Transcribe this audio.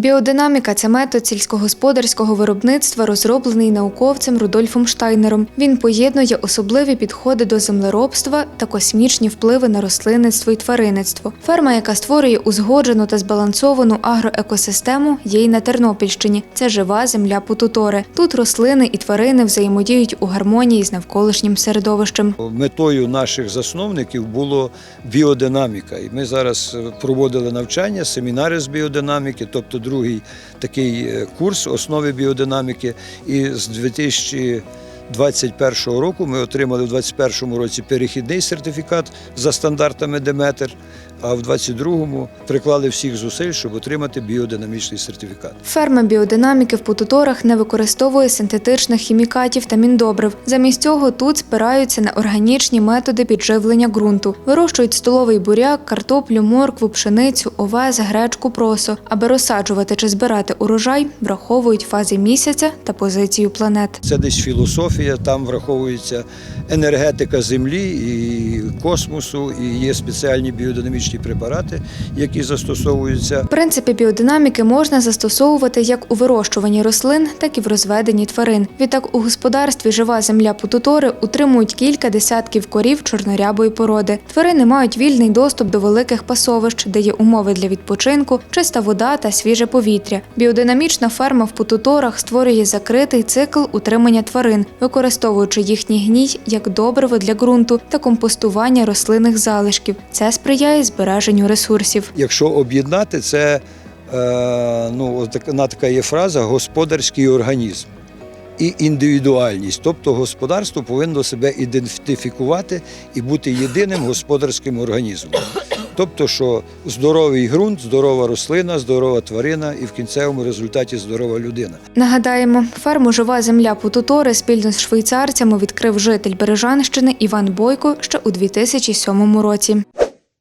Біодинаміка це метод сільськогосподарського виробництва, розроблений науковцем Рудольфом Штайнером. Він поєднує особливі підходи до землеробства та космічні впливи на рослинництво і тваринництво. Ферма, яка створює узгоджену та збалансовану агроекосистему, є й на Тернопільщині. Це жива земля Путутори. Тут рослини і тварини взаємодіють у гармонії з навколишнім середовищем. Метою наших засновників було біодинаміка. І ми зараз е, проводили навчання, семінари з біодинаміки, тобто другий такий е, курс основи біодинаміки. І з 2021 року ми отримали в 2021 році перехідний сертифікат за стандартами Деметр, а в 2022 приклали всіх зусиль, щоб отримати біодинамічний сертифікат. Ферма біодинаміки в Путуторах не використовує синтетичних хімікатів та міндобрив. Замість цього тут спираються на органічні методи підживлення ґрунту. Вирощують столовий буряк, картоплю, моркву, пшеницю, овес, гречку, просо. Аби розсаджувати чи збирати урожай, враховують фази місяця та позицію планет. Це десь філософія, там враховується енергетика землі і космосу, і є спеціальні біодинамічні препарати, які застосовуються. Принципи біодинаміки можна застосовувати як у вирощуванні рослин, так і в розведенні тварин. Відтак у господарстві жива земля Путутори утримують кілька десятків корів чорнорябої породи. Тварини мають вільний доступ до великих пасовищ, де є умови для відпочинку, чиста вода та свіже повітря. Біодинамічна ферма в Путуторах створює закритий цикл утримання тварин, використовуючи їхній гній як добриво для ґрунту та компостування рослинних залишків. Це сприяє збереженню ресурсів. Якщо об'єднати, це е, ну, одна така є фраза господарський організм. І індивідуальність, тобто господарство повинно себе ідентифікувати і бути єдиним господарським організмом. Тобто, що здоровий ґрунт, здорова рослина, здорова тварина і в кінцевому результаті здорова людина. Нагадаємо, ферму Жива земля Путутори спільно з швейцарцями відкрив житель Бережанщини Іван Бойко ще у 2007 році.